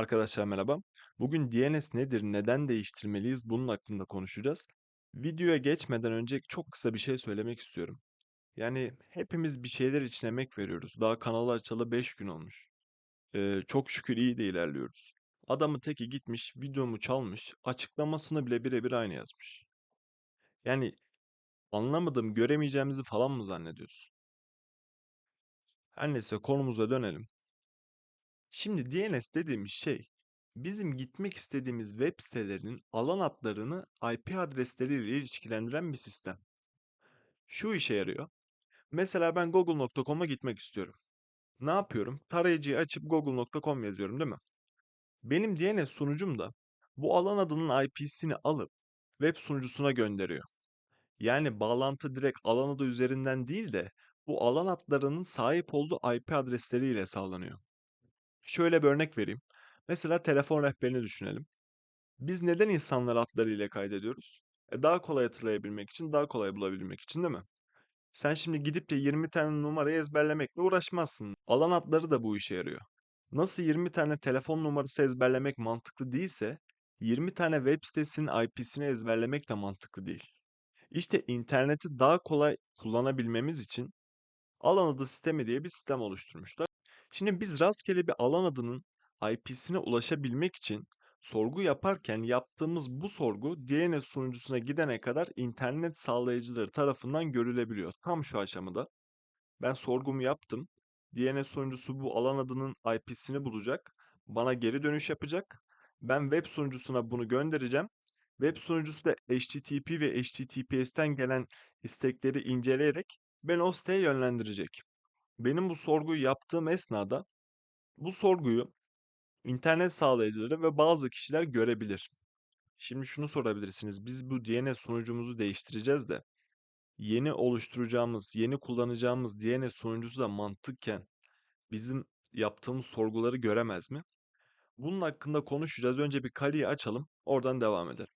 Arkadaşlar merhaba. Bugün DNS nedir, neden değiştirmeliyiz bunun hakkında konuşacağız. Videoya geçmeden önce çok kısa bir şey söylemek istiyorum. Yani hepimiz bir şeyler için emek veriyoruz. Daha kanalı açalı 5 gün olmuş. Ee, çok şükür iyi de ilerliyoruz. Adamın teki gitmiş, videomu çalmış, açıklamasını bile birebir aynı yazmış. Yani anlamadım, göremeyeceğimizi falan mı zannediyorsun? Her neyse konumuza dönelim. Şimdi DNS dediğimiz şey bizim gitmek istediğimiz web sitelerinin alan adlarını IP adresleriyle ilişkilendiren bir sistem. Şu işe yarıyor. Mesela ben google.com'a gitmek istiyorum. Ne yapıyorum? Tarayıcıyı açıp google.com yazıyorum değil mi? Benim DNS sunucum da bu alan adının IP'sini alıp web sunucusuna gönderiyor. Yani bağlantı direkt alan adı üzerinden değil de bu alan adlarının sahip olduğu IP adresleriyle sağlanıyor. Şöyle bir örnek vereyim. Mesela telefon rehberini düşünelim. Biz neden insanları adlarıyla kaydediyoruz? E daha kolay hatırlayabilmek için, daha kolay bulabilmek için değil mi? Sen şimdi gidip de 20 tane numarayı ezberlemekle uğraşmazsın. Alan adları da bu işe yarıyor. Nasıl 20 tane telefon numarası ezberlemek mantıklı değilse, 20 tane web sitesinin IP'sini ezberlemek de mantıklı değil. İşte interneti daha kolay kullanabilmemiz için alan adı sistemi diye bir sistem oluşturmuşlar. Şimdi biz rastgele bir alan adının IP'sine ulaşabilmek için sorgu yaparken yaptığımız bu sorgu DNS sunucusuna gidene kadar internet sağlayıcıları tarafından görülebiliyor. Tam şu aşamada ben sorgumu yaptım. DNS sunucusu bu alan adının IP'sini bulacak. Bana geri dönüş yapacak. Ben web sunucusuna bunu göndereceğim. Web sunucusu da HTTP ve HTTPS'ten gelen istekleri inceleyerek beni o siteye yönlendirecek. Benim bu sorguyu yaptığım esnada bu sorguyu internet sağlayıcıları ve bazı kişiler görebilir. Şimdi şunu sorabilirsiniz. Biz bu DNS sunucumuzu değiştireceğiz de yeni oluşturacağımız, yeni kullanacağımız DNS sunucusu da mantıkken bizim yaptığımız sorguları göremez mi? Bunun hakkında konuşacağız. Önce bir Kali'yi açalım, oradan devam edelim.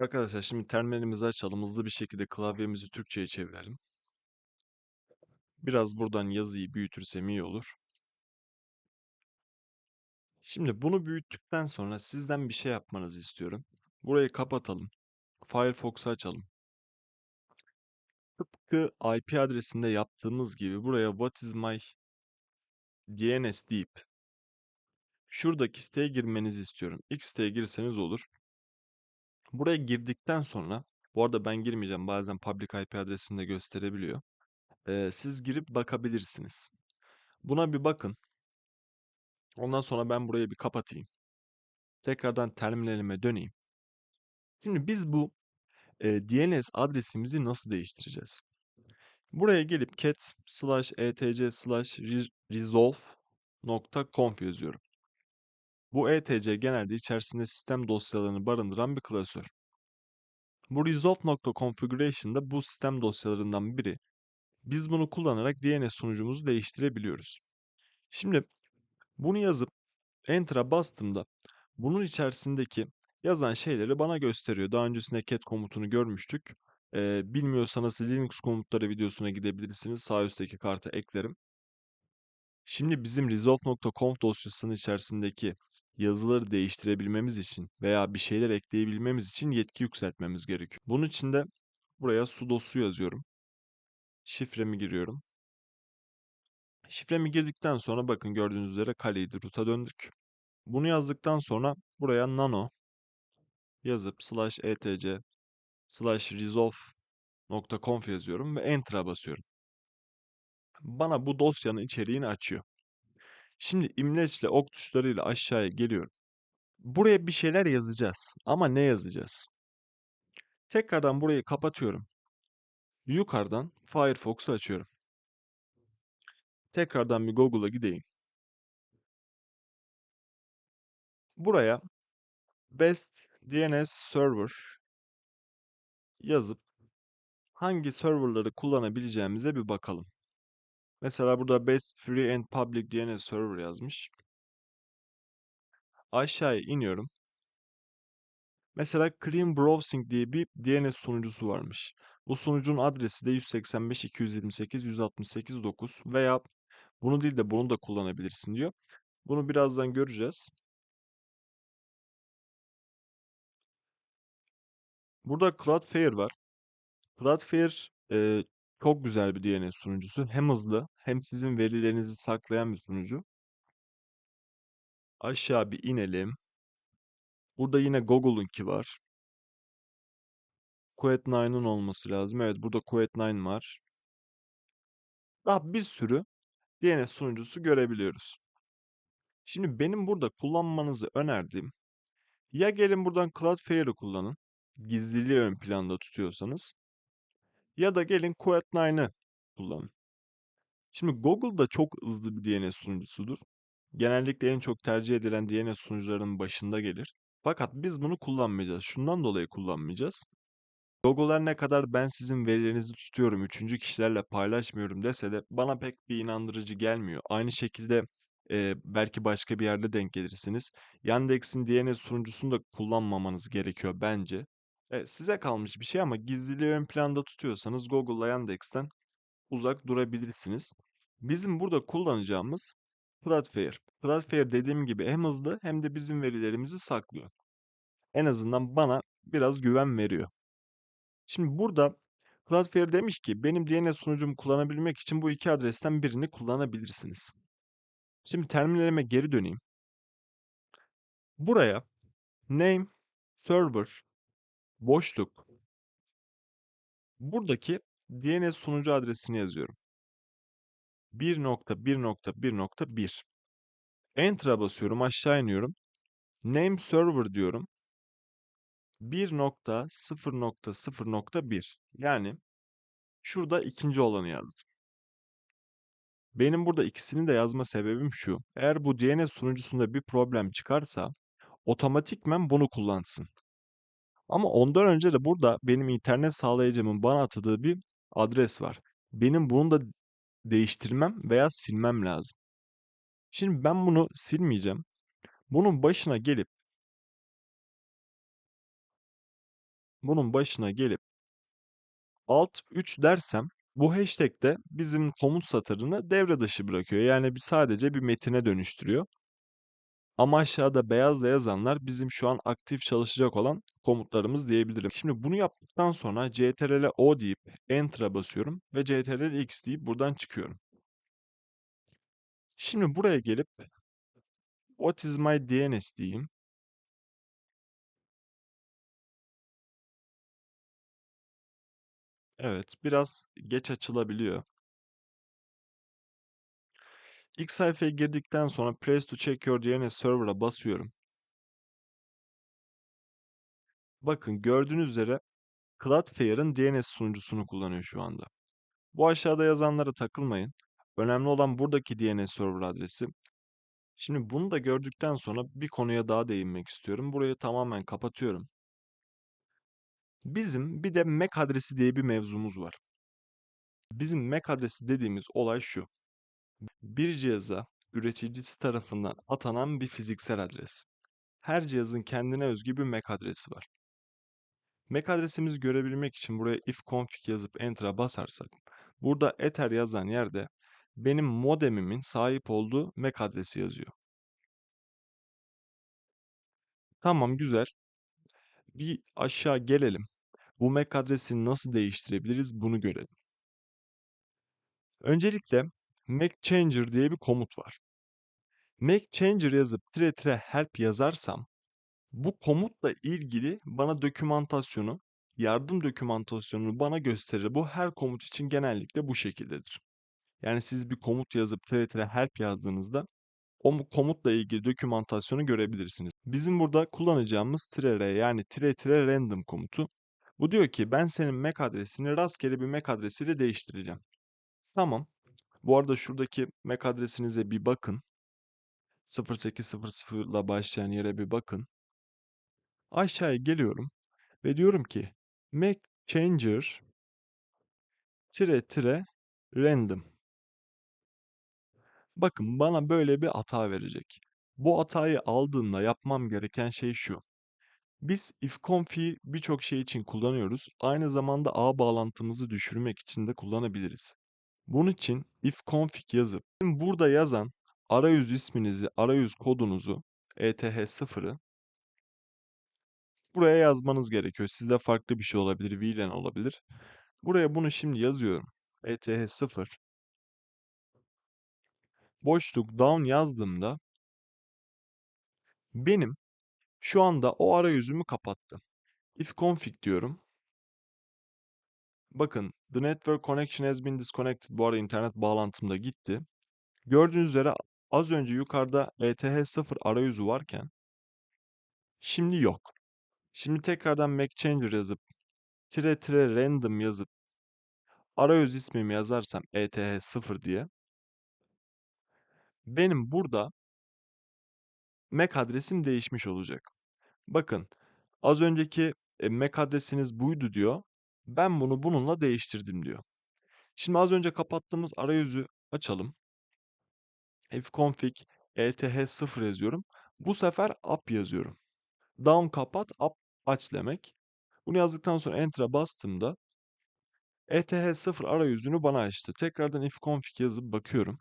Arkadaşlar şimdi terminalimizi açalım. Hızlı bir şekilde klavyemizi Türkçe'ye çevirelim. Biraz buradan yazıyı büyütürsem iyi olur. Şimdi bunu büyüttükten sonra sizden bir şey yapmanızı istiyorum. Burayı kapatalım. Firefox'u açalım. Tıpkı IP adresinde yaptığımız gibi buraya what is my DNS deyip şuradaki siteye girmenizi istiyorum. X siteye girseniz olur. Buraya girdikten sonra bu arada ben girmeyeceğim. Bazen public IP adresini de gösterebiliyor. Ee, siz girip bakabilirsiniz. Buna bir bakın. Ondan sonra ben burayı bir kapatayım. Tekrardan terminalime döneyim. Şimdi biz bu e, DNS adresimizi nasıl değiştireceğiz? Buraya gelip cat slash etc slash resolve.conf yazıyorum. Bu etc genelde içerisinde sistem dosyalarını barındıran bir klasör. Bu resolve.configuration'da bu sistem dosyalarından biri. Biz bunu kullanarak DNS sunucumuzu değiştirebiliyoruz. Şimdi bunu yazıp Enter'a bastığımda bunun içerisindeki yazan şeyleri bana gösteriyor. Daha öncesinde cat komutunu görmüştük. Ee, bilmiyorsanız Linux komutları videosuna gidebilirsiniz. Sağ üstteki karta eklerim. Şimdi bizim resolve.conf dosyasının içerisindeki yazıları değiştirebilmemiz için veya bir şeyler ekleyebilmemiz için yetki yükseltmemiz gerekiyor. Bunun için de buraya sudo su yazıyorum. Şifremi giriyorum. Şifremi girdikten sonra bakın gördüğünüz üzere kaleydi root'a döndük. Bunu yazdıktan sonra buraya nano yazıp slash etc slash resolve.conf yazıyorum ve enter'a basıyorum. Bana bu dosyanın içeriğini açıyor. Şimdi imleçle ok tuşlarıyla aşağıya geliyorum. Buraya bir şeyler yazacağız. Ama ne yazacağız? Tekrardan burayı kapatıyorum. Yukarıdan Firefox'u açıyorum. Tekrardan bir Google'a gideyim. Buraya Best DNS Server yazıp hangi serverları kullanabileceğimize bir bakalım. Mesela burada Best Free and Public DNS Server yazmış. Aşağıya iniyorum. Mesela Clean Browsing diye bir DNS sunucusu varmış. Bu sunucun adresi de 185.228.168.9 veya bunu değil de bunu da kullanabilirsin diyor. Bunu birazdan göreceğiz. Burada Cloudflare var. Cloudflare e, çok güzel bir DNS sunucusu. Hem hızlı hem sizin verilerinizi saklayan bir sunucu. Aşağı bir inelim. Burada yine Google'unki var. Quet9'ın olması lazım. Evet burada Quet9 var. Daha bir sürü DNS sunucusu görebiliyoruz. Şimdi benim burada kullanmanızı önerdiğim ya gelin buradan Cloudflare'ı kullanın. Gizliliği ön planda tutuyorsanız. Ya da gelin Quet9'ı kullanın. Şimdi Google da çok hızlı bir DNS sunucusudur. Genellikle en çok tercih edilen DNS sunucularının başında gelir. Fakat biz bunu kullanmayacağız. Şundan dolayı kullanmayacağız. Google her ne kadar ben sizin verilerinizi tutuyorum, üçüncü kişilerle paylaşmıyorum dese de bana pek bir inandırıcı gelmiyor. Aynı şekilde e, belki başka bir yerde denk gelirsiniz. Yandex'in DNS sunucusunu da kullanmamanız gerekiyor bence. E, size kalmış bir şey ama gizliliği ön planda tutuyorsanız Google'la Yandex'ten uzak durabilirsiniz. Bizim burada kullanacağımız Cloudflare. Cloudflare dediğim gibi hem hızlı hem de bizim verilerimizi saklıyor. En azından bana biraz güven veriyor. Şimdi burada Cloudflare demiş ki benim DNS sunucumu kullanabilmek için bu iki adresten birini kullanabilirsiniz. Şimdi terminalime geri döneyim. Buraya name server boşluk buradaki DNS sunucu adresini yazıyorum. 1.1.1.1 Enter'a basıyorum, aşağı iniyorum. Name server diyorum. 1.0.0.1 yani şurada ikinci olanı yazdım. Benim burada ikisini de yazma sebebim şu. Eğer bu DNS sunucusunda bir problem çıkarsa otomatikmen bunu kullansın. Ama ondan önce de burada benim internet sağlayıcımın bana atadığı bir adres var. Benim bunu da değiştirmem veya silmem lazım. Şimdi ben bunu silmeyeceğim. Bunun başına gelip bunun başına gelip alt 3 dersem bu hashtag de bizim komut satırını devre dışı bırakıyor. Yani sadece bir metine dönüştürüyor. Ama aşağıda beyazla yazanlar bizim şu an aktif çalışacak olan komutlarımız diyebilirim. Şimdi bunu yaptıktan sonra ctrl o deyip enter'a basıyorum ve ctrl x deyip buradan çıkıyorum. Şimdi buraya gelip what is my DNS diyeyim. Evet, biraz geç açılabiliyor. İlk sayfaya girdikten sonra Press to check your server'a basıyorum. Bakın gördüğünüz üzere Cloudflare'ın DNS sunucusunu kullanıyor şu anda. Bu aşağıda yazanlara takılmayın. Önemli olan buradaki DNS server adresi. Şimdi bunu da gördükten sonra bir konuya daha değinmek istiyorum. Burayı tamamen kapatıyorum. Bizim bir de MAC adresi diye bir mevzumuz var. Bizim MAC adresi dediğimiz olay şu. Bir cihaza üreticisi tarafından atanan bir fiziksel adres. Her cihazın kendine özgü bir MAC adresi var. MAC adresimizi görebilmek için buraya ifconfig yazıp enter'a basarsak, burada ether yazan yerde benim modemimin sahip olduğu MAC adresi yazıyor. Tamam güzel. Bir aşağı gelelim. Bu MAC adresini nasıl değiştirebiliriz bunu görelim. Öncelikle make changer diye bir komut var. Make changer yazıp tire tire help yazarsam bu komutla ilgili bana dokümantasyonu, yardım dokümantasyonunu bana gösterir. Bu her komut için genellikle bu şekildedir. Yani siz bir komut yazıp tire tire help yazdığınızda o komutla ilgili dokümantasyonu görebilirsiniz. Bizim burada kullanacağımız tire yani tire tire random komutu. Bu diyor ki ben senin MAC adresini rastgele bir MAC adresiyle değiştireceğim. Tamam. Bu arada şuradaki MAC adresinize bir bakın. 0800 ile başlayan yere bir bakın. Aşağıya geliyorum ve diyorum ki make changer tire tire random. Bakın bana böyle bir hata verecek. Bu hatayı aldığımda yapmam gereken şey şu. Biz ifconfig'i birçok şey için kullanıyoruz. Aynı zamanda ağ bağlantımızı düşürmek için de kullanabiliriz. Bunun için ifconfig yazıp burada yazan arayüz isminizi, arayüz kodunuzu ETH0'ı Buraya yazmanız gerekiyor. Sizde farklı bir şey olabilir, VLAN olabilir. Buraya bunu şimdi yazıyorum. ETH 0 boşluk down yazdığımda benim şu anda o arayüzümü kapattı. If config diyorum. Bakın the network connection has been disconnected. Bu arada internet bağlantım da gitti. Gördüğünüz üzere az önce yukarıda ETH 0 arayüzü varken şimdi yok. Şimdi tekrardan make changer yazıp tire tire random yazıp arayüz ismimi yazarsam ETH 0 diye benim burada MAC adresim değişmiş olacak. Bakın az önceki e, MAC adresiniz buydu diyor. Ben bunu bununla değiştirdim diyor. Şimdi az önce kapattığımız arayüzü açalım. fconfig eth 0 yazıyorum. Bu sefer up yazıyorum. Down kapat, up aç demek. Bunu yazdıktan sonra enter'a bastığımda ETH 0 arayüzünü bana açtı. Tekrardan ifconfig yazıp bakıyorum.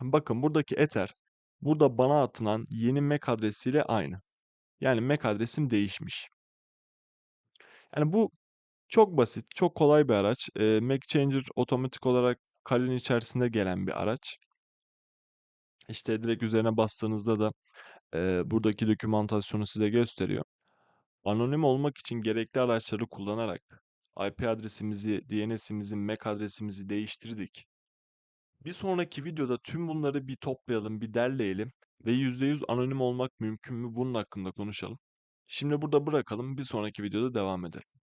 Bakın buradaki ether burada bana atılan yeni MAC adresiyle aynı. Yani MAC adresim değişmiş. Yani bu çok basit, çok kolay bir araç. Eee Mac Changer otomatik olarak Kali'nin içerisinde gelen bir araç. İşte direkt üzerine bastığınızda da eee, buradaki dokümantasyonu size gösteriyor. Anonim olmak için gerekli araçları kullanarak IP adresimizi, DNS'imizi, MAC adresimizi değiştirdik. Bir sonraki videoda tüm bunları bir toplayalım, bir derleyelim ve %100 anonim olmak mümkün mü bunun hakkında konuşalım. Şimdi burada bırakalım, bir sonraki videoda devam edelim.